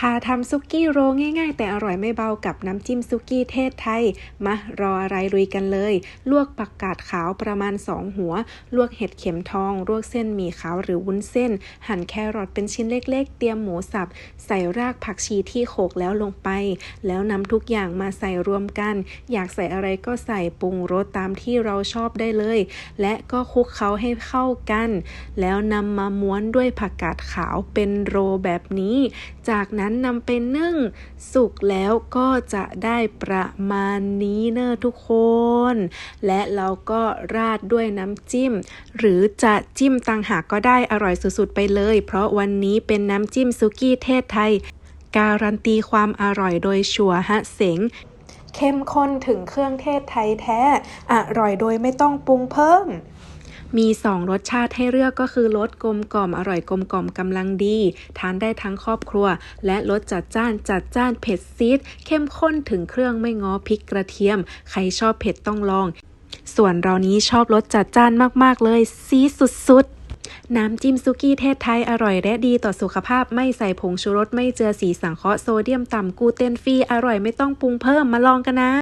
พาทำซุกี้โรง่ายๆ แต่อร่อยไม่เบากับน้ำจิ้มซุกี้เทศไทย มารออะไรลุยกันเลย ลวกผักกาดขาวประมาณ 2 หัว ลวกเห็ดเข็มทอง ลวกเส้นหมี่ขาวหรือวุ้นเส้น หั่นแครอทเป็นชิ้นเล็กๆ เตรียมหมูสับ ใส่รากผักชีที่โขลกแล้วลงไป แล้วนำทุกอย่างมาใส่รวมกัน อยากใส่อะไรก็ใส่ปรุงรสตามที่เราชอบได้เลย และก็คลุกเคล้าให้เข้ากัน แล้วนำมาม้วนด้วยผักกาดขาวเป็นโรลแบบนี้ จากนั้นนำไปนึ่งสุกแล้วก็จะได้ประมาณนี้เนอะทุกคน และเราก็ราดด้วยน้ำจิ้ม หรือจะจิ้มต่างหากก็ได้อร่อยสุดๆไปเลย เพราะวันนี้เป็นน้ำจิ้มซุกี้เทศไทย การันตีความอร่อยโดยชัวฮะเสงเข้มข้นถึงเครื่องเทศไทยแท้ อร่อยโดยไม่ต้องปรุงเพิ่ม มีสองรสชาติให้เลือกก็คือรสกลมกล่อมอร่อยกลมกล่อมกำลังดี ทานได้ทั้งครอบครัว และรสจัดจ้านจัดจ้านเผ็ดซีดเข้มข้นถึงเครื่องไม่ง้อพริกกระเทียม ใครชอบเผ็ดต้องลอง ส่วนเรานี้ชอบรสจัดจ้านมากๆเลย ซีสุดๆน้ำจิ้มซุกี้เทศไทยอร่อยและดีต่อสุขภาพไม่ใส่ผงชูรสไม่เจือสีสังเคราะห์โซเดียมต่ำกูเตนฟรีอร่อยไม่ต้องปรุงเพิ่มมาลองกันนะ